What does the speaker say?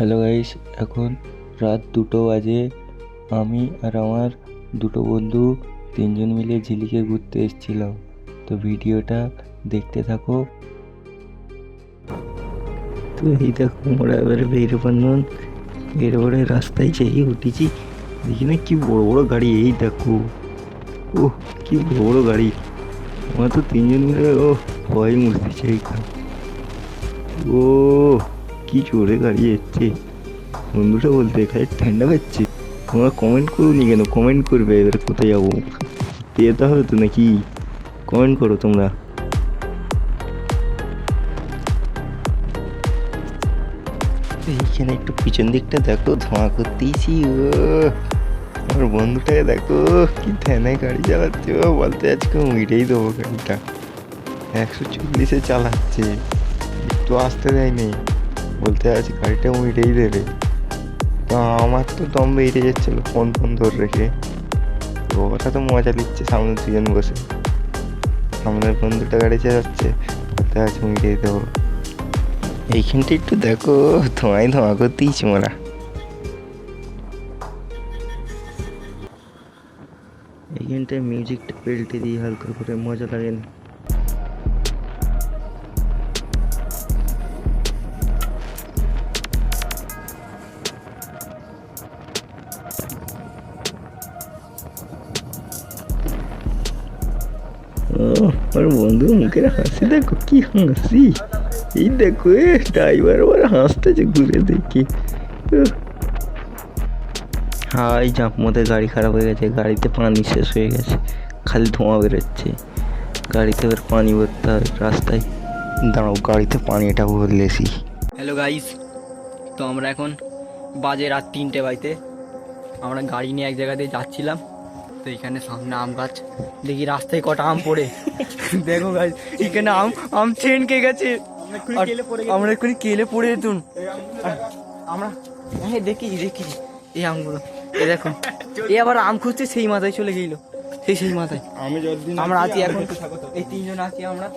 Hello guys এখন রাত দুটো বাজে। আমি আর আমার দুটো বন্ধু তিনজন মিলে ঝিলিকে ঘুরতে এসেছিলাম। তো ভিডিওটা দেখতে থাকো। তো এই দেখো আমরা এবারে বের বন্ধন বের বড়ে রাস্তায় যেই উঠেছি, দেখি না কি বড় বড় গাড়ি, এই দেখো। ও কি বড় বড় গাড়ি। আমরা তো তিনজন মিলে, ও, ভয় মরতেছে এইখানে। ও কি জোরে গাড়ি যাচ্ছে বন্ধুটা বলতে এখানে ঠান্ডা পাচ্ছে তোমরা কমেন্ট করুনি কেন? কমেন্ট করবে, এবার কোথায় যাব? যেতে হবে তো নাকি? কমেন্ট করো তোমরা। এইখানে একটু পিছন দিকটা দেখো, ধোঁয়া করতেইছি আমার বন্ধুটাকে দেখো, কি ধ্যানে গাড়ি চালাচ্ছে, ও বলতে আজকে উইরেই দেবো গাড়িটা। একশো চল্লিশে চালাচ্ছে, একটু আসতে দেয়নি। বলতে আছি গাড়িটা উইরেই দেবে। তো আমার তো দম বেড়ে যাচ্ছিল ফোন ফোন ধরে রেখে। তো ওটা তো মজা নিচ্ছে সামনে দুজন বসে। সামনের বন্ধুটা গাড়ি চালাচ্ছে বলতে আছি উইরেই দেবো। এইখানটা একটু দেখো ধোঁয়াই ধোঁয়া করতেইছি মোরা। এইখানটায় মিউজিকটা পেল্টে দিই হালকা করে মজা লাগে না। আমার বন্ধুর মুখের হাসি দেখো, কি হাসি? এই দেখো, এ ড্রাইভার আবার হাসতেছে ঘুরে দেখি। হাই জাম্প মধ্যে গাড়ি খারাপ হয়ে গেছে, গাড়িতে পানি শেষ হয়ে গেছে, খালি ধোঁয়া বেরোচ্ছে। গাড়িতে এবার পানি ভরতে হবে রাস্তায়। দাঁড়াও, গাড়িতে পানিটা ভরলেছি হ্যালো গাইস তো আমরা এখন বাজে রাত তিনটে বাজতে। আমরা গাড়ি নিয়ে এক জায়গা দিয়ে যাচ্ছিলাম। তো এখানে সামনে আম গাছ। দেখি রাস্তায় কটা আম পড়ে। দেখো গাইস এখানে আম আম ছেনকে গেছে। আমরা এক্ষুনি কেলে পড়ে যেতুন আমরা হ্যাঁ দেখেছি দেখেছি এই আমগুলো এই দেখো এ আবার আম খুঁজছে সেই মাথায় চলে গেল। সেই সেই মাথায়। আমি আমরা আছি এখন এই তিনজন আছি আমরা।